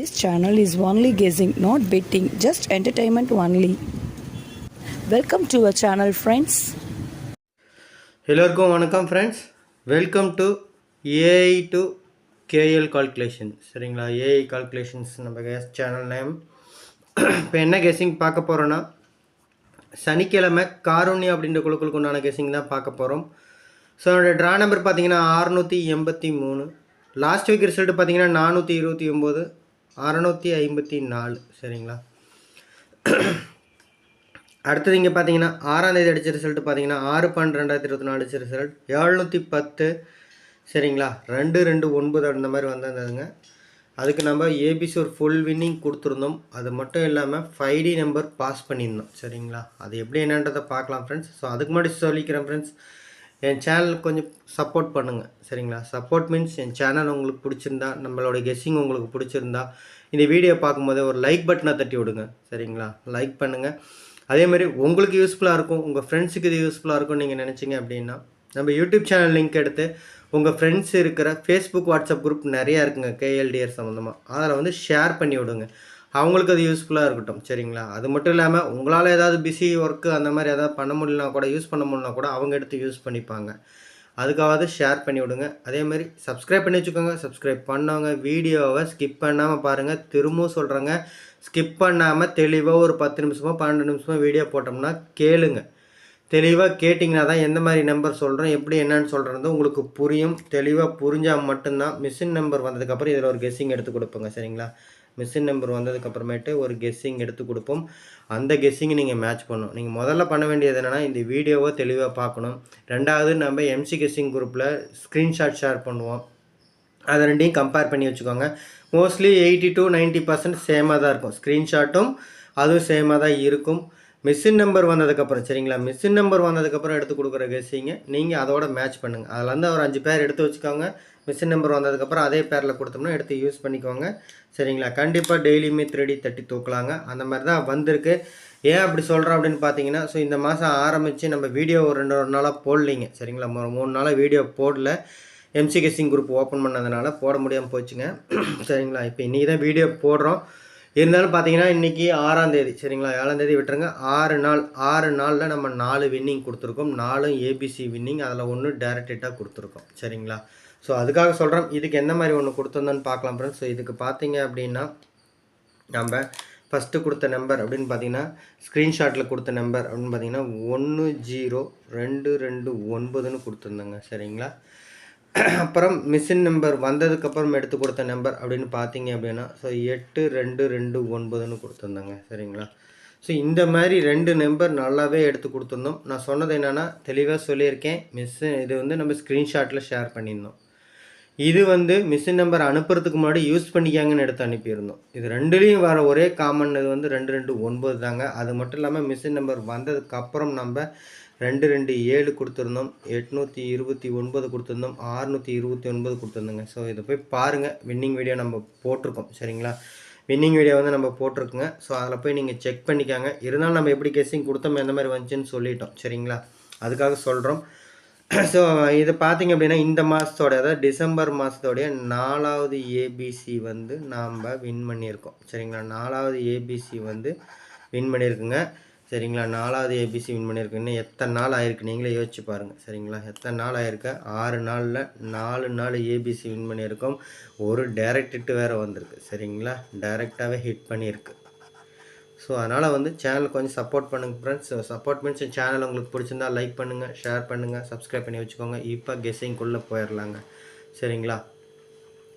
This channel is only guessing, not betting, just entertainment only. Welcome to our channel friends எல்லோருக்கும் வணக்கம் friends welcome to AI to KL calculation சரிங்களா? AI calculations நம்ம guess channel name இப்போ என்ன guessing பார்க்க போகிறோன்னா சனிக்கிழமை காரூணி அப்படின்ற குழுக்களுக்கு உண்டான கெஸிங் தான் பார்க்க போகிறோம் ஸோ என்னோடய ட்ரா நம்பர் பார்த்தீங்கன்னா அறுநூற்றி எண்பத்தி மூணு. லாஸ்ட் வீக் ரிசல்ட் பார்த்தீங்கன்னா நானூற்றி இருபத்தி ஒம்பது. அறநூற்றி ஐம்பத்தி நாலு சரிங்களா? அடுத்தது இங்கே பார்த்தீங்கன்னா ஆறாம் தேதி அடித்த ரிசல்ட் பார்த்தீங்கன்னா ஆறு பன்னெண்டு ரெண்டாயிரத்தி இருபத்தி நாலு அடித்த ரிசல்ட் எழுநூற்றி பத்து சரிங்களா? ரெண்டு ரெண்டு ஒன்பது அந்த மாதிரி வந்திருந்ததுங்க. அதுக்கு நம்ம ஏபிசி ஒரு ஃபுல் வின்னிங் கொடுத்துருந்தோம். அது மட்டும் இல்லாமல் ஃபைவ் டி நம்பர் பாஸ் பண்ணியிருந்தோம் சரிங்களா? அது எப்படி என்னன்றதை பார்க்கலாம் ஃப்ரெண்ட்ஸ் ஸோ அதுக்கு முன்னாடி சொல்லிக்கிறேன் ஃப்ரெண்ட்ஸ் என் சேனலுக்கு கொஞ்சம் சப்போர்ட் பண்ணுங்கள் சரிங்களா? சப்போர்ட் மீன்ஸ் என் சேனல் உங்களுக்கு பிடிச்சிருந்தா நம்மளோட கெஸ்ஸிங் உங்களுக்கு பிடிச்சிருந்தா இந்த வீடியோ பார்க்கும்போதே ஒரு லைக் பட்டனை தட்டி விடுங்க. சரிங்களா? லைக் பண்ணுங்கள் அதேமாதிரி உங்களுக்கு யூஸ்ஃபுல்லாக இருக்கும் உங்கள் ஃப்ரெண்ட்ஸுக்கு இது யூஸ்ஃபுல்லாக இருக்கும்னு நீங்கள் நினச்சிங்க அப்படின்னா நம்ம யூடியூப் சேனல் லிங்க் எடுத்து உங்கள் ஃப்ரெண்ட்ஸ் இருக்கிற ஃபேஸ்புக் வாட்ஸ்அப் குரூப் நிறையா இருக்குங்க கேஎல்டிஆர் சம்மந்தமாக அதில் வந்து ஷேர் பண்ணி விடுங்க. அவங்களுக்கு அது யூஸ்ஃபுல்லாக இருக்கட்டும். சரிங்களா? அது மட்டும் இல்லாமல் உங்களால் ஏதாவது பிஸி ஒர்க்கு அந்த மாதிரி ஏதாவது பண்ண முடியலனா கூட யூஸ் பண்ண முடியலனா கூட அவங்க எடுத்து யூஸ் பண்ணிப்பாங்க. அதுக்காவது ஷேர் பண்ணி விடுங்க. அதே மாதிரி சப்ஸ்கிரைப் பண்ணி வச்சுக்கோங்க. சப்ஸ்கிரைப் பண்ணவங்க வீடியோவை ஸ்கிப் பண்ணாமல் பாருங்கள் திரும்பவும் சொல்கிறேங்க ஸ்கிப் பண்ணாமல் தெளிவாக ஒரு பத்து நிமிஷமோ பன்னெண்டு நிமிஷமோ வீடியோ போட்டோம்னா கேளுங்க. தெளிவாக கேட்டிங்கன்னா தான் எந்த மாதிரி நம்பர் சொல்கிறோம் எப்படி என்னன்னு சொல்கிறது உங்களுக்கு புரியும். தெளிவாக புரிஞ்சால் மட்டும்தான் மிஷின் நம்பர் வந்ததுக்கப்புறம் இதில் ஒரு கெஸ்ஸிங் எடுத்து கொடுப்போங்க. சரிங்களா? மிஷின் நம்பர் வந்ததுக்கப்புறமேட்டு ஒரு கெஸ்ஸிங் எடுத்து கொடுப்போம். அந்த கெஸ்ஸிங்கை நீங்கள் மேட்ச் பண்ணணும். நீங்கள் முதல்ல பண்ண வேண்டியது என்னென்னா இந்த வீடியோவை தெளிவாக பார்க்கணும். ரெண்டாவது நம்ம எம்சி கெஸ்ஸிங் குரூப்பில் ஸ்க்ரீன்ஷாட் ஷேர் பண்ணுவோம். அதை ரெண்டையும் கம்பேர் பண்ணி வச்சுக்கோங்க. Mostly eighty to ninety percent சேமாக தான் இருக்கும். ஸ்க்ரீன்ஷாட்டும் அதுவும் சேமாக தான் இருக்கும். மிஷின் நம்பர் வந்ததுக்கப்புறம் சரிங்களா? மிஷின் நம்பர் வந்ததுக்கப்புறம் எடுத்து கொடுக்குற கெஸ்ஸிங்க நீங்கள் அதோட மேட்ச் பண்ணுங்கள் அதில் வந்து ஒரு அஞ்சு பேர் எடுத்து வச்சுக்கோங்க. மிஷின் நம்பர் வந்ததுக்கப்புறம் அதே பேரில் கொடுத்தோம்னா எடுத்து யூஸ் பண்ணிக்கோங்க. சரிங்களா? கண்டிப்பாக டெய்லியுமே த்ரீடி தட்டி தூக்கலாங்க. அந்த மாதிரி தான் வந்திருக்கு. ஏன் அப்படி சொல்கிறோம் அப்படின்னு பார்த்தீங்கன்னா ஸோ இந்த மாதம் ஆரம்பித்து நம்ம வீடியோ ஒரு ரெண்டு ஒரு நாளாக போடலிங்க. சரிங்களா? ஒரு மூணு நாளாக வீடியோ போடல. எம்சி கெஸ்ஸிங் குரூப் ஓப்பன் பண்ணதுனால போட முடியாமல் போச்சுங்க. சரிங்களா? இப்போ இன்றைக்கி தான் வீடியோ போடுறோம். இருந்தாலும் பார்த்தீங்கன்னா இன்றைக்கி ஆறாம் தேதி சரிங்களா? ஏழாம் தேதி விட்டுருங்க. ஆறு நாள் ஆறு நாளில் நம்ம நாலு வின்னிங் கொடுத்துருக்கோம். நாலும் ஏபிசி வின்னிங் அதில் ஒன்று டேரக்டேட்டாக கொடுத்துருக்கோம். சரிங்களா? ஸோ அதுக்காக சொல்கிறோம் இதுக்கு எந்த மாதிரி ஒன்று கொடுத்துருந்தோன்னு பார்க்கலாம் ஃப்ரெண்ட்ஸ் ஸோ இதுக்கு பார்த்தீங்க அப்படின்னா நம்ம ஃபஸ்ட்டு கொடுத்த நம்பர் அப்படின்னு பார்த்தீங்கன்னா ஸ்க்ரீன்ஷாட்டில் கொடுத்த நம்பர் அப்படின்னு பார்த்தீங்கன்னா ஒன்று ஜீரோ ரெண்டு ரெண்டு ஒன்பதுன்னு கொடுத்துருந்தோங்க. சரிங்களா? அப்புறம் மிஷின் நம்பர் வந்ததுக்கப்புறம் எடுத்து கொடுத்த நம்பர் அப்படின்னு பார்த்தீங்க அப்படின்னா ஸோ எட்டு ரெண்டு ரெண்டு ஒன்பதுன்னு கொடுத்துருந்தாங்க சரிங்களா? ஸோ இந்த மாதிரி ரெண்டு நம்பர் நல்லாவே எடுத்து கொடுத்துருந்தோம். நான் சொன்னது என்னென்னா தெளிவாக சொல்லியிருக்கேன். மிஸ் இது வந்து நம்ம ஸ்க்ரீன்ஷாட்டில் ஷேர் பண்ணியிருந்தோம். இது வந்து மிஷின் நம்பர் அனுப்புறதுக்கு முன்னாடி யூஸ் பண்ணிக்காங்கன்னு எடுத்து அனுப்பியிருந்தோம். இது ரெண்டுலேயும் வர ஒரே காமன் இது வந்து ரெண்டு ரெண்டு ஒன்பது தாங்க. அது மட்டும் இல்லாமல் மிஷின் நம்பர் வந்ததுக்கப்புறம் நம்ம ரெண்டு ரெண்டு ஏழு கொடுத்துருந்தோம். எட்நூற்றி இருபத்தி ஒன்பது கொடுத்துருந்தோம். ஆறுநூற்றி இருபத்தி ஒன்பது கொடுத்துருந்தோங்க. ஸோ இதை போய் பாருங்கள் வின்னிங் வீடியோ நம்ம போட்டிருக்கோம். சரிங்களா? வின்னிங் வீடியோ வந்து நம்ம போட்டிருக்குங்க. ஸோ அதில் போய் நீங்கள் செக் பண்ணிக்காங்க. இருந்தாலும் நம்ம எப்படி கெஸ்ஸிங் கொடுத்தோம் எந்த மாதிரி வந்துச்சுன்னு சொல்லிட்டோம். சரிங்களா? அதுக்காக சொல்கிறோம் ஸோ இது பார்த்தீங்க அப்படின்னா இந்த மாதத்தோட அதாவது டிசம்பர் மாதத்தோடைய நாலாவது ஏபிசி வந்து நாம் வின் பண்ணியிருக்கோம். சரிங்களா? நாலாவது ஏபிசி வந்து வின் பண்ணியிருக்குங்க. சரிங்களா? நாலாவது ஏபிசி வின் பண்ணியிருக்கு இன்னும் எத்தனை நாள் ஆயிருக்கு? நீங்களே யோசிச்சு பாருங்கள் சரிங்களா? எத்தனை நாள் ஆயிருக்கு? ஆறு நாளில் நாலு நாள் ஏபிசி வின் பண்ணியிருக்கோம். ஒரு டைரக்ட் ஹிட்டு வேறு வந்திருக்கு. சரிங்களா? டைரெக்டாகவே ஹிட் பண்ணியிருக்கு. ஸோ அதனால் வந்து சேனல் கொஞ்சம் சப்போர்ட் பண்ணுங்கள் ஃப்ரெண்ட்ஸ் சப்போர்ட் மீன்ஸ் சேனல் உங்களுக்கு பிடிச்சிருந்தா லைக் பண்ணுங்கள் ஷேர் பண்ணுங்கள் சப்ஸ்கிரைப் பண்ணி வச்சுக்கோங்க. இப்போ கெஸ்ஸிங்குள்ளே போயிடலாங்க சரிங்களா?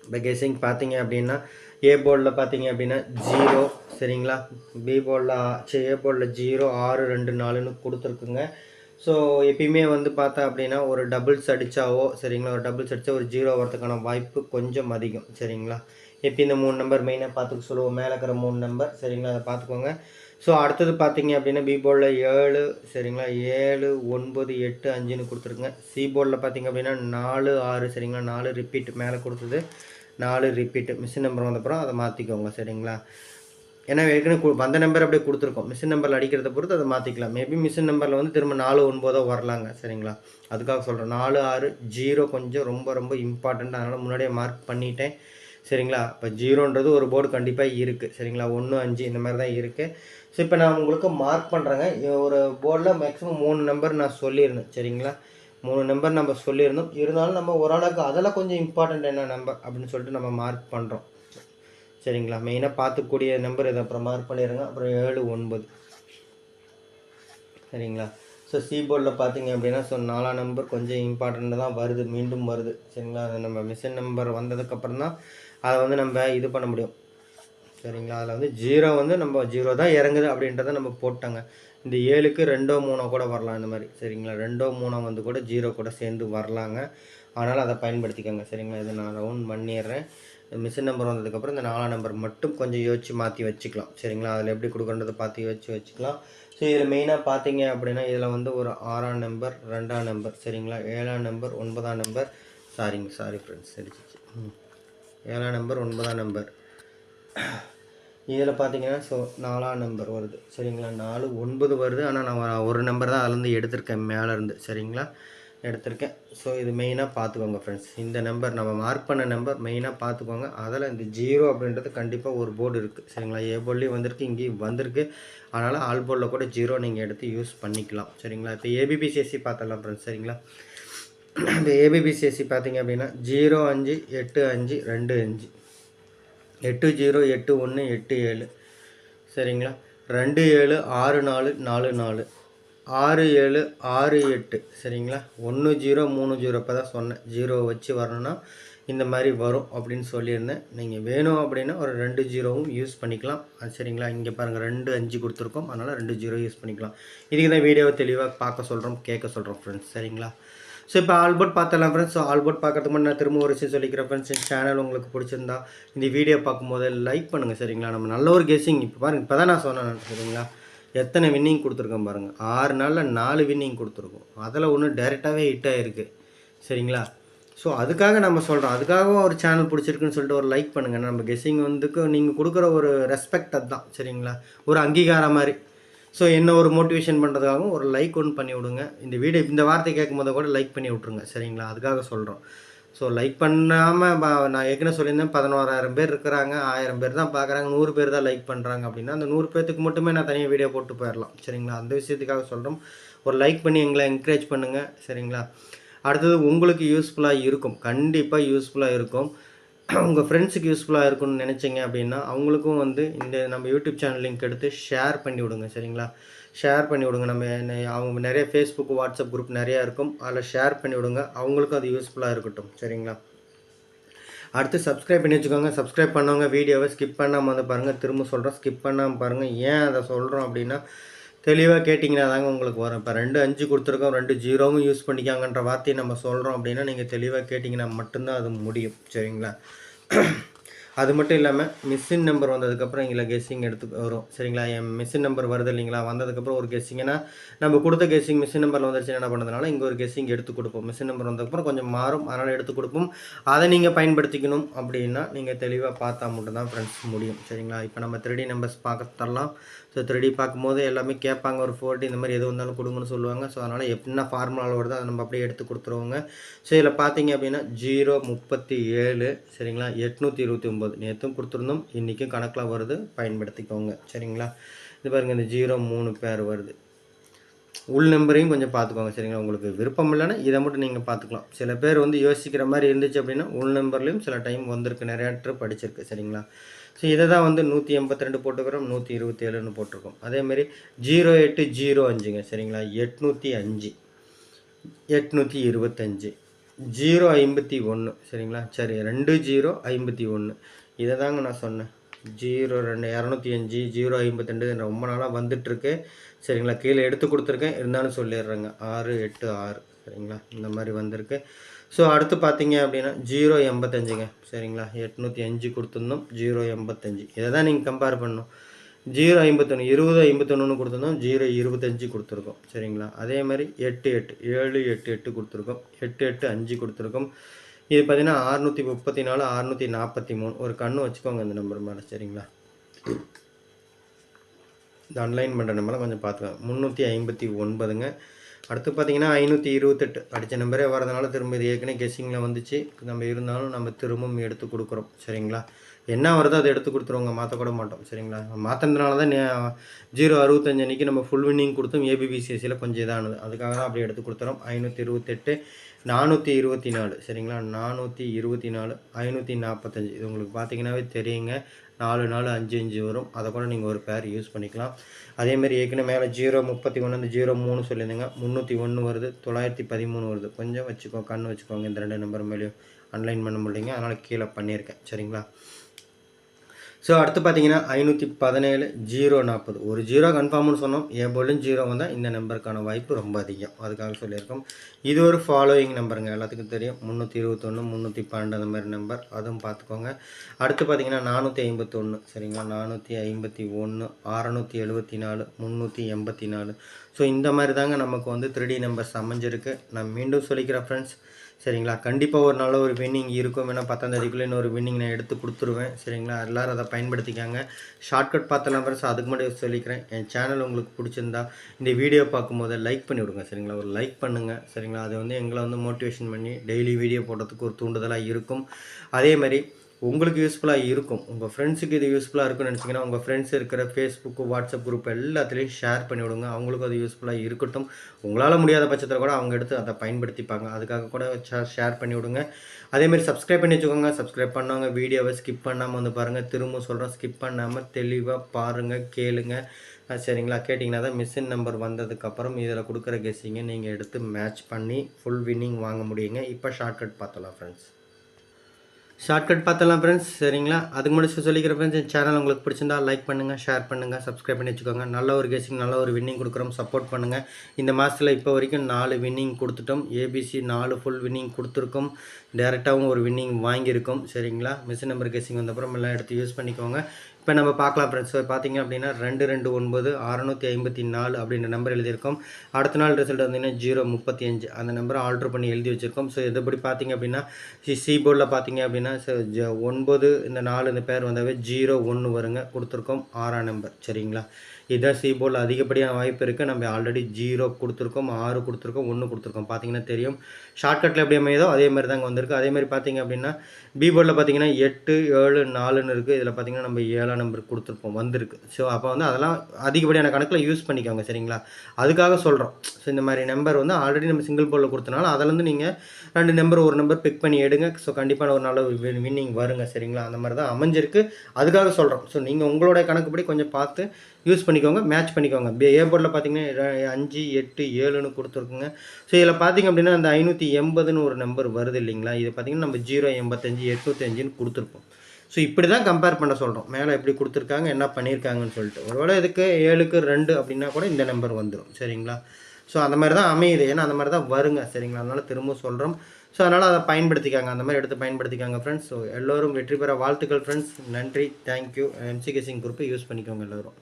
இப்போ கெஸ்ஸிங் பார்த்தீங்க அப்படின்னா ஏ போர்டில் பார்த்தீங்க அப்படின்னா ஜீரோ சரிங்களா? பி போர்டில் சரி ஏ போர்டில் ஜீரோ ஆறு ரெண்டு நாலுன்னு கொடுத்துருக்குங்க. ஸோ எப்பயுமே வந்து பார்த்தா அப்படின்னா ஒரு டபுள்ஸ் அடித்தாவோ சரிங்களா ஒரு டபுள்ஸ் அடித்தா ஒரு ஜீரோ வரதுக்கான வாய்ப்பு கொஞ்சம் அதிகம் சரிங்களா? எப்போ இந்த மூணு நம்பர் மெயினாக பார்த்துக்க சொல்லுவோம். மேலே இருக்கிற மூணு நம்பர் சரிங்களா அதை பார்த்துக்கோங்க. ஸோ அடுத்தது பார்த்தீங்க அப்படின்னா பி போர்டில் ஏழு சரிங்களா ஏழு ஒன்பது எட்டு அஞ்சுன்னு கொடுத்துருங்க சி போர்டில் பார்த்தீங்க அப்படின்னா நாலு ஆறு சரிங்களா நாலு ரிப்பீட் மேலே கொடுத்தது. நாலு ரிப்பீட்டு மிஷின் நம்பர் வந்தப்புறம் அதை மாற்றிக்கோங்க சரிங்களா? ஏன்னா ஏற்கனவே வந்த நம்பர் அப்படியே கொடுத்துருக்கோம். மிஷின் நம்பரில் அடிக்கிறத பொறுத்து அதை மாற்றிக்கலாம் மேபி மிஷின் நம்பரில் வந்து திரும்ப நாலு ஒன்பதோ வரலாங்க சரிங்களா? அதுக்காக சொல்கிறேன் நாலு ஆறு ஜீரோ கொஞ்சம் ரொம்ப ரொம்ப இம்பார்ட்டண்ட் அதனால் முன்னாடியே மார்க் பண்ணிட்டேன் சரிங்களா? இப்போ ஜீரோன்றது ஒரு போர்டு கண்டிப்பாக இருக்குது சரிங்களா? ஒன்று அஞ்சு இந்த மாதிரி தான் இருக்குது ஸோ இப்போ நான் உங்களுக்கு மார்க் பண்ணுறேங்க ஒரு போர்டில் மேக்ஸிமம் மூணு நம்பர் நான் சொல்லியிருந்தேன் சரிங்களா? மூணு நம்பர் நம்ம சொல்லியிருந்தோம். இருந்தாலும் நம்ம ஓரளவுக்கு அதெல்லாம் கொஞ்சம் இம்பார்ட்டண்ட் என்ன நம்பர் அப்படின்னு சொல்லிட்டு நம்ம மார்க் பண்ணுறோம் சரிங்களா? மெயினாக பார்த்துக்கூடிய நம்பர் இதை அப்புறம் மார்க் பண்ணிடுங்க அப்புறம் ஏழு ஒன்பது. சரிங்களா? ஸோ சி போர்டில் பார்த்தீங்க அப்படின்னா ஸோ நாலாம் நம்பர் கொஞ்சம் இம்பார்ட்டண்ட்டாக தான் வருது. மீண்டும் வருது. சரிங்களா? அது நம்ம மிஷின் நம்பர் வந்ததுக்கப்புறம் தான் அதை வந்து நம்ம இது பண்ண முடியும். சரிங்களா? அதில் வந்து ஜீரோ வந்து நம்ம ஜீரோ தான் இறங்குது அப்படின்றத நம்ம போட்டாங்க. இந்த ஏழுக்கு ரெண்டோ மூணோ கூட வரலாம் இந்த மாதிரி. சரிங்களா? ரெண்டோ மூணோ வந்து கூட ஜீரோ கூட சேர்ந்து வரலாங்க. அதனால் அதை பயன்படுத்திக்கோங்க. சரிங்களா? இது நான் ரவுண்ட் பண்ணிடுறேன். மிஷின் நம்பர் வந்ததுக்கப்புறம் இந்த நாலாம் நம்பர் மட்டும் கொஞ்சம் யோசிச்சு மாற்றி வச்சுக்கலாம். சரிங்களா? அதில் எப்படி கொடுக்குறத பார்த்து யோசிச்சு வச்சுக்கலாம். ஸோ இதில் மெயினாக பார்த்தீங்க அப்படின்னா இதில் வந்து ஒரு ஆறாம் நம்பர் ரெண்டாம் நம்பர் சரிங்களா? ஏழாம் நம்பர் ஒன்பதாம் நம்பர் சாரிங்க சாரி ஃப்ரெண்ட்ஸ் சரிச்சிச்சு. ம். ஏழாம் நம்பர் ஒன்பதாம் நம்பர் இதில் பார்த்தீங்கன்னா ஸோ நாலாம் நம்பர் வருது. சரிங்களா? நாலு ஒன்பது வருது. ஆனால் நான் ஒரு நம்பர் தான் அதுலேருந்து எடுத்திருக்கேன் மேலே இருந்து. சரிங்களா? எடுத்திருக்கேன். ஸோ இது மெயினாக பார்த்துக்கோங்க ஃப்ரெண்ட்ஸ் இந்த நம்பர் நம்ம மார்க் பண்ண நம்பர் மெயினாக பார்த்துக்கோங்க அதில் இந்த ஜீரோ அப்படின்றது கண்டிப்பாக ஒரு போர்டு இருக்குது சரிங்களா? ஏ போர்ட்லேயும் வந்திருக்கு இங்கேயும் வந்திருக்கு. அதனால் ஆல் போர்டில் கூட ஜீரோ நீங்கள் எடுத்து யூஸ் பண்ணிக்கலாம். சரிங்களா? இப்போ ஏபிபிசிஎஸ்சி பார்த்துடலாம் ஃப்ரெண்ட்ஸ் சரிங்களா? இப்போ ஏபிபிசிஎஸ்சி பார்த்தீங்க அப்படின்னா ஜீரோ அஞ்சு எட்டு அஞ்சு ரெண்டு அஞ்சு. எட்டு ஜீரோ எட்டு ஒன்று எட்டு ஏழு. சரிங்களா? ரெண்டு ஏழு ஆறு நாலு நாலு நாலு. ஆறு ஏழு ஆறு எட்டு சரிங்களா? ஒன்று ஜீரோ மூணு ஜீரோ இப்போ தான் சொன்னேன். ஜீரோ வச்சு வரணும்னா இந்த மாதிரி வரும் அப்படின்னு சொல்லியிருந்தேன். நீங்கள் வேணும் அப்படின்னா ஒரு ரெண்டு ஜீரோவும் யூஸ் பண்ணிக்கலாம். அது சரிங்களா? இங்கே பாருங்கள் ரெண்டு அஞ்சு கொடுத்துருக்கோம். அதனால் ரெண்டு ஜீரோ யூஸ் பண்ணிக்கலாம். இதுக்கு தான் வீடியோவை தெளிவாக பார்க்க சொல்கிறோம் கேட்க சொல்கிறோம் ஃப்ரெண்ட்ஸ் சரிங்களா? ஸோ இப்போ ஆல்போர்ட் பார்த்தலாம் ஃப்ரெண்ட்ஸ் ஸோ ஆல்போர்ட் பார்க்கறதுக்கு முன்னாடி நான் திரும்ப ஒரு விஷயம் சொல்லிக்கிறேன் ஃப்ரெண்ட்ஸ் இந்த சேனல் உங்களுக்கு பிடிச்சிருந்தா இந்த வீடியோ பார்க்கும்போது லைக் பண்ணுங்கள் சரிங்களா? நம்ம நல்ல ஒரு கெஸிங் இப்போ பாருங்கள் இப்போ தான் நான் சொன்னேன் சரிங்களா? எத்தனை வின்னிங் கொடுத்துருக்கோம் பாருங்கள் ஆறு நாளில் நாலு வின்னிங் கொடுத்துருக்கோம். அதில் ஒன்று டேரெக்டாகவே ஹிட் ஆகிருக்கு சரிங்களா? ஸோ அதுக்காக நம்ம சொல்கிறோம் அதுக்காகவும் ஒரு சேனல் பிடிச்சிருக்குன்னு சொல்லிட்டு ஒரு லைக் பண்ணுங்கள் நம்ம கெஸ்ஸிங் வந்துக்கு நீங்கள் கொடுக்குற ஒரு ரெஸ்பெக்ட் அதுதான். சரிங்களா? ஒரு அங்கீகாரம் மாதிரி. ஸோ என்ன ஒரு மோட்டிவேஷன் பண்ணுறதுக்காகவும் ஒரு லைக் ஒன்று பண்ணி விடுங்க இந்த வீடியோ இந்த வார்த்தை கேட்கும் போது கூட லைக் பண்ணி விட்ருங்க சரிங்களா? அதுக்காக சொல்கிறோம் ஸோ லைக் பண்ணாமல் நான் ஏற்கனவே சொல்லியிருந்தேன் பதினோராயிரம் பேர் இருக்கிறாங்க ஆயிரம் பேர் தான் பார்க்குறாங்க நூறு பேர் தான் லைக் பண்ணுறாங்க அப்படின்னா அந்த நூறு பேர்த்துக்கு மட்டுமே நான் தனியாக வீடியோ போட்டு போயிடலாம் சரிங்களா? அந்த விஷயத்துக்காக சொல்கிறோம் ஒரு லைக் பண்ணி எங்களை என்கரேஜ் பண்ணுங்கள் சரிங்களா? அடுத்தது உங்களுக்கு யூஸ்ஃபுல்லாக இருக்கும். கண்டிப்பாக யூஸ்ஃபுல்லாக இருக்கும். உங்கள் ஃப்ரெண்ட்ஸுக்கு யூஸ்ஃபுல்லாக இருக்கும்னு நினச்சிங்க அப்படின்னா அவங்களுக்கும் வந்து இந்த நம்ம யூடியூப் சேனல் லிங்க் எடுத்து ஷேர் பண்ணி விடுங்க. சரிங்களா? ஷேர் பண்ணி விடுங்க. நம்ம என்ன- அவங்க நிறைய ஃபேஸ்புக் வாட்ஸ்அப் குரூப் நிறையா இருக்கும். அதில் ஷேர் பண்ணி விடுங்க. அவங்களுக்கும் அது யூஸ்ஃபுல்லாக இருக்கட்டும். சரிங்களா? அடுத்து சப்ஸ்கிரைப் பண்ணி வச்சுக்கோங்க. சப்ஸ்கிரைப் பண்ணவங்க வீடியோவை ஸ்கிப் பண்ணாமல் வந்து பாருங்கள் திரும்ப சொல்கிறோம் ஸ்கிப் பண்ணாமல் பாருங்கள் ஏன் அதை சொல்கிறோம் அப்படின்னா தெளிவாக கேட்டிங்கன்னா தாங்க உங்களுக்கு வரும். இப்போ ரெண்டு அஞ்சு கொடுத்துருக்கோம் ரெண்டு ஜீரோவும் யூஸ் பண்ணிக்காங்கன்ற வார்த்தையை நம்ம சொல்கிறோம் அப்படின்னா நீங்கள் தெளிவாக கேட்டிங்கன்னா மட்டும்தான் அது முடியும். சரிங்களா? அது மட்டும் இல்லாமல் மிஷின் நம்பர் வந்ததுக்கப்புறம் எங்களை கெஸ்ஸிங் எடுத்து வரும். சரிங்களா? என் மிஷின் நம்பர் வருது இல்லைங்களா? வந்ததுக்கப்புறம் ஒரு கெஸ்ஸிங்கன்னா நம்ம கொடுத்த கெஸ்ஸிங் மிஷின் நம்பரில் வந்துருச்சு என்ன பண்ணுறதுனால இங்கே ஒரு கெஸ்ஸிங் எடுத்து கொடுப்போம். மிஷின் நம்பர் வந்ததுக்கப்புறம் கொஞ்சம் மாறும். அதனால் எடுத்து கொடுப்போம். அதை நீங்கள் பயன்படுத்திக்கணும் அப்படின்னா நீங்கள் தெளிவாக பார்த்தா மட்டும்தான் ஃப்ரெண்ட்ஸ் முடியும். சரிங்களா? இப்போ நம்ம த்ரீ நம்பர்ஸ் பார்க்க தரலாம். ஸோ த்ரீ பார்க்கும்போது எல்லாமே கேட்பாங்க ஒரு ஃபோர்ட்டி இந்த மாதிரி எது வந்தாலும் கொடுங்கன்னு சொல்லுவாங்க. ஸோ அதனால் எப்படின்னா ஃபார்முலாவில் வருதோ அதை நம்ம அப்படியே எடுத்து கொடுத்துருவோங்க. ஸோ இதில் பார்த்தீங்க அப்படின்னா ஜீரோ முப்பத்தி ஏழு சரிங்களா? எட்நூற்றி இருபத்தி ஒம்பது நேற்றும் கொடுத்துருந்தோம் இன்றைக்கும் கணக்கில் வருது பயன்படுத்திக்கோங்க. சரிங்களா? இது பாருங்கள் இந்த ஜீரோ மூணு பேர் வருது. உள் நம்பரையும் கொஞ்சம் பார்த்துக்கோங்க சரிங்களா? உங்களுக்கு விருப்பம் இல்லைன்னா இதை மட்டும் நீங்கள் பார்த்துக்கலாம். சில பேர் வந்து யோசிக்கிற மாதிரி இருந்துச்சு அப்படின்னா உள் நம்பர்லேயும் சில டைம் வந்திருக்கு நிறையா ட்ரிப் படிச்சிருக்கு சரிங்களா? ஸோ இதை தான் வந்து நூற்றி எண்பத்தி ரெண்டு போட்டுக்கிறோம் நூற்றி இருபத்தி ஏழுன்னு போட்டிருக்கோம். அதேமாரி ஜீரோ எட்டு ஜீரோ அஞ்சுங்க சரிங்களா? எட்நூற்றி அஞ்சு. எட்நூற்றி இருபத்தஞ்சு. ஜீரோ ஐம்பத்தி ஒன்று சரிங்களா? சரி ரெண்டு ஜீரோ ஐம்பத்தி ஒன்று. இதை தாங்க நான் சொன்னேன். ஜீரோ ரெண்டு இரநூத்தி அஞ்சு ஜீரோ ஐம்பத்தி ரெண்டு ரொம்ப நாளாக வந்துட்டுருக்கு. சரிங்களா? கீழே எடுத்து கொடுத்துருக்கேன். இருந்தாலும் சொல்லிடுறேங்க. ஆறு எட்டு ஆறு சரிங்களா? இந்த மாதிரி வந்திருக்கு. ஸோ அடுத்து பார்த்தீங்க அப்படின்னா ஜீரோ எண்பத்தஞ்சுங்க. சரிங்களா? எட்நூற்றி அஞ்சு கொடுத்துருந்தோம். ஜீரோ எண்பத்தஞ்சு. இதை தான் நீங்கள் கம்பேர் பண்ணணும். ஜீரோ ஐம்பத்தொன்று இருபது ஐம்பத்தொன்னு கொடுத்துருந்தோம். ஜீரோ இருபத்தஞ்சு கொடுத்துருக்கோம். சரிங்களா? அதே மாதிரி எட்டு எட்டு ஏழு எட்டு எட்டு கொடுத்துருக்கோம். எட்டு எட்டு அஞ்சு கொடுத்துருக்கோம். இது பார்த்தீங்கன்னா அறுநூற்றி முப்பத்தி நாலு அறுநூற்றி நாற்பத்தி மூணு. ஒரு கண்ணு வச்சுக்கோங்க இந்த நம்பர் மேலே. சரிங்களா? இந்த அன்லைன் பண்ணுற நம்பரை கொஞ்சம் பார்த்துக்கோங்க முந்நூற்றி ஐம்பத்தி ஒன்பதுங்க. அடுத்து பார்த்தீங்கன்னா ஐநூற்றி இருபத்தெட்டு. அடித்த நம்பரே வரதுனால திரும்ப இது ஏற்கனவே கெஸ்ஸிங்கில் வந்துச்சு. நம்ம இருந்தாலும் நம்ம திரும்பவும் எடுத்து கொடுக்குறோம். சரிங்களா? என்ன வருதோ அதை எடுத்து கொடுத்துருவோங்க. மாற்றக்கூட மாட்டோம். சரிங்களா? மாற்றினதுனால தான் ஜீரோ அறுபத்தஞ்சு அன்றைக்கி நம்ம ஃபுல் வின்னிங் கொடுத்தோம் ஏபிபிசிஎஸ்சியில் கொஞ்சம் இதானது. அதுக்காக தான் அப்படி எடுத்து கொடுத்துறோம். ஐநூற்றி இருபத்தெட்டு நானூற்றி இருபத்தி நாலு. சரிங்களா? நானூற்றி இருபத்தி நாலு ஐநூற்றி நாற்பத்தஞ்சு இது உங்களுக்கு பார்த்தீங்கன்னாவே தெரியுங்க. நாலு நாலு அஞ்சு அஞ்சு வரும். அதை கூட நீங்கள் ஒரு பேர் யூஸ் பண்ணிக்கலாம். அதேமாதிரி ஏற்கனவே மேலே ஜீரோ முப்பத்தி ஒன்று வந்து ஜீரோ மூணு சொல்லியிருந்தேங்க. முந்நூற்றி ஒன்று வருது தொள்ளாயிரத்தி பதிமூணு வருது. கொஞ்சம் வச்சுக்கோ கண் வச்சுக்கோங்க. இந்த ரெண்டு நம்பர் மேலேயும் அன்லைன் பண்ண முடியலைங்க. அதனால் கீழே பண்ணியிருக்கேன். சரிங்களா? ஸோ அடுத்து பார்த்தீங்கன்னா ஐநூற்றி பதினேழு ஜீரோ நாற்பது ஒரு ஜீரோ கன்ஃபார்ம்னு சொன்னோம். ஏ போலும் ஜீரோ வந்தால் இந்த நம்பருக்கான வாய்ப்பு ரொம்ப அதிகம். அதுக்காக சொல்லியிருக்கோம். இது ஒரு ஃபாலோயிங் நம்பருங்க எல்லாத்துக்கும் தெரியும். முந்நூற்றி இருபத்தொன்று முந்நூற்றி பன்னெண்டு அந்த மாதிரி நம்பர் அதுவும் பார்த்துக்கோங்க அடுத்து பார்த்தீங்கன்னா நானூற்றி ஐம்பத்தொன்று சரிங்களா? நானூற்றி ஐம்பத்தி ஒன்று அறநூற்றி எழுபத்தி நாலு முந்நூற்றி எண்பத்தி நாலு. ஸோ இந்த மாதிரி தாங்க நமக்கு வந்து த்ரீ நம்பர்ஸ் அமைஞ்சிருக்கு. நான் மீண்டும் சொல்லிக்கிறேன் ஃப்ரெண்ட்ஸ் சரிங்களா? கண்டிப்பாக ஒரு நல்ல ஒரு வின்னிங் இருக்கும். ஏன்னா பத்தாந்தேதிக்குள்ளே இன்னொரு வின்னிங் நான் எடுத்து கொடுத்துருவேன். சரிங்களா? எல்லோரும் அதை பயன்படுத்திக்காங்க. ஷார்ட்கட் பார்த்த நம்பர்ஸ் அதுக்கு முன்னாடி சொல்லிக்கிறேன். என் சேனல் உங்களுக்கு பிடிச்சிருந்தா இந்த வீடியோ பார்க்கும்போது லைக் பண்ணி விடுங்க. சரிங்களா? ஒரு லைக் பண்ணுங்கள் சரிங்களா? அது வந்து எங்களை வந்து மோட்டிவேஷன் பண்ணி டெய்லி வீடியோ போடுறதுக்கு ஒரு தூண்டுதலாக இருக்கும். அதே மாதிரி உங்களுக்கு யூஸ்ஃபுல்லாக இருக்கும். உங்கள் ஃப்ரெண்ட்ஸுக்கு இது யூஸ்ஃபுல்லாக இருக்கும்னு நினச்சிங்கன்னா உங்கள் ஃப்ரெண்ட்ஸ் இருக்கிற ஃபேஸ்புக்கு வாட்ஸ்அப் குரூப் எல்லாத்துலேயும் ஷேர் பண்ணி விடுங்க. அவங்களுக்கும் அது யூஸ்ஃபுல்லாக இருக்கட்டும். உங்களால் முடியாத பட்சத்தில் கூட அவங்க எடுத்து அதை பயன்படுத்திப்பாங்க. அதுக்காக கூட ஷேர் பண்ணி விடுங்க. அதேமாதிரி சப்ஸ்கிரைப் பண்ணி வச்சுக்கோங்க. சப்ஸ்கிரைப் பண்ணவங்க வீடியோவை ஸ்கிப் பண்ணாமல் வந்து பாருங்கள் திரும்ப சொல்கிறோம் ஸ்கிப் பண்ணாமல் தெளிவாக பாருங்கள் கேளுங்க. சரிங்களா? கேட்டிங்கன்னா தான் மிஷின் நம்பர் வந்ததுக்கப்புறம் இதில் கொடுக்குற கெஸ்ஸிங்கை நீங்கள் எடுத்து மேட்ச் பண்ணி ஃபுல் வின்னிங் வாங்க முடியுங்க. இப்போ ஷார்ட்கட் பார்த்தலாம் ஃப்ரெண்ட்ஸ் ஷார்ட்கட் பார்த்தலாம் ஃப்ரெண்ட்ஸ் சரிங்களா? அதுக்கு முன்னாடி சொல்லிக்கிற ஃப்ரெண்ட்ஸ் என் சேனல் உங்களுக்கு பிடிச்சிருந்தா லைக் பண்ணுங்கள் ஷேர் பண்ணுங்கள் சப்ஸ்கிரைப் பண்ணி வச்சுக்கோங்க. நல்ல ஒரு கேசிங் நல்ல ஒரு வின்னிங் கொடுக்குறோம். சப்போர்ட் பண்ணுங்கள் இந்த மாதத்தில் இப்போ வரைக்கும் நாலு வின்னிங் கொடுத்துட்டோம். ஏபிசி நாலு ஃபுல் வின்னிங் கொடுத்துருக்கோம். டேரெக்டாகவும் ஒரு வின்னிங் வாங்கியிருக்கோம். சரிங்களா? மிஷின் நம்பர் கேசிங் வந்தப்புறம் எல்லாம் எடுத்து யூஸ் பண்ணிக்கோங்க. இப்போ நம்ம பார்க்கலாம் ஃப்ரெண்ட்ஸ் பார்த்தீங்க அப்படின்னா ரெண்டு ரெண்டு ஒன்பது அறநூற்றி ஐம்பத்தி நாலு அப்படின்ற நம்பர் எழுதியிருக்கோம். அடுத்த நாள் ரிசல்ட் வந்தீங்கன்னா ஜீரோ முப்பத்தி அஞ்சு. அந்த நம்பரை ஆல்ட்ரு பண்ணி எழுதி வச்சுருக்கோம். ஸோ எதுபடி பார்த்தீங்க அப்படின்னா சி போர்டில் பார்த்தீங்க அப்படின்னா ஜ- ஒன்பது இந்த நாலு இந்த பேர் வந்தாவே ஜீரோ ஒன்று வருங்க. கொடுத்துருக்கோம் ஆறாம் நம்பர் சரிங்களா? இதான் சி போல் அதிகப்படியான வாய்ப்பு இருக்குது நம்ம ஆல்ரெடி ஜீரோ கொடுத்துருக்கோம் ஆறு கொடுத்துருக்கோம் ஒன்று கொடுத்துருக்கோம். பார்த்தீங்கன்னா தெரியும். ஷார்ட்கட்டில் எப்படி அமையுதோ அதே மாதிரி தாங்க வந்திருக்கு. அதே மாதிரி பார்த்தீங்க அப்படின்னா பி போர்டில் பார்த்தீங்கன்னா எட்டு ஏழு நாலுன்னு இருக்குது இதில் பார்த்தீங்கன்னா நம்ம ஏழாம் நம்பர் கொடுத்துருப்போம் வந்திருக்கு. ஸோ அப்போ வந்து அதெல்லாம் அதிகப்படியான கணக்கில் யூஸ் பண்ணிக்கோங்க சரிங்களா? அதுக்காக சொல்கிறோம் ஸோ இந்த மாதிரி நம்பர் வந்து ஆல்ரெடி நம்ம சிங்கிள் போர்டில் கொடுத்தனால அதிலேருந்து நீங்கள் ரெண்டு நம்பர் ஒரு நம்பர் பிக் பண்ணி எடுங்க. ஸோ கண்டிப்பாக ஒரு நல்ல வின்னிங் வருங்க சரிங்களா? அந்த மாதிரி தான் அமைஞ்சிருக்கு. அதுக்காக சொல்கிறோம் ஸோ நீங்கள் உங்களோட கணக்குப்படி கொஞ்சம் பார்த்து யூஸ் பண்ணிக்கோங்க மேட்ச் பண்ணிக்கோங்க. பி- ஏ போர்டில் பார்த்தீங்கன்னா அஞ்சு எட்டு ஏழுன்னு கொடுத்துருக்குங்க. ஸோ இதில் பார்த்தீங்க அப்படின்னா அந்த ஐநூற்றி எண்பதுன்னு ஒரு நம்பர் வருது இல்லைங்களா? இது பார்த்தீங்கன்னா நம்ம ஜீரோ எண்பத்தஞ்சு எட்நூத்தஞ்சுன்னு கொடுத்துருப்போம். ஸோ இப்படி தான் கம்பேர் பண்ண சொல்கிறோம் மேலே எப்படி கொடுத்துருக்காங்க என்ன பண்ணியிருக்காங்கன்னு சொல்லிட்டு. ஒருவேளை இதுக்கு ஏழுக்கு ரெண்டு அப்படின்னா கூட இந்த நம்பர் வந்துடும் சரிங்களா? ஸோ அந்த மாதிரி தான் அமையுது. ஏன்னா அந்த மாதிரி தான் வருங்க. சரிங்களா? அதனால் திரும்ப சொல்கிறோம் ஸோ அதனால் அதை பயன்படுத்திக்காங்க. அந்த மாதிரி எடுத்து பயன்படுத்திக்காங்க ஃப்ரெண்ட்ஸ் ஸோ எல்லோரும் வெற்றி பெற வாழ்த்துக்கள் ஃப்ரெண்ட்ஸ் நன்றி. தேங்க்யூ எம்சிகேசிங் குரூப்பை யூஸ் பண்ணிக்கோங்க எல்லோரும்.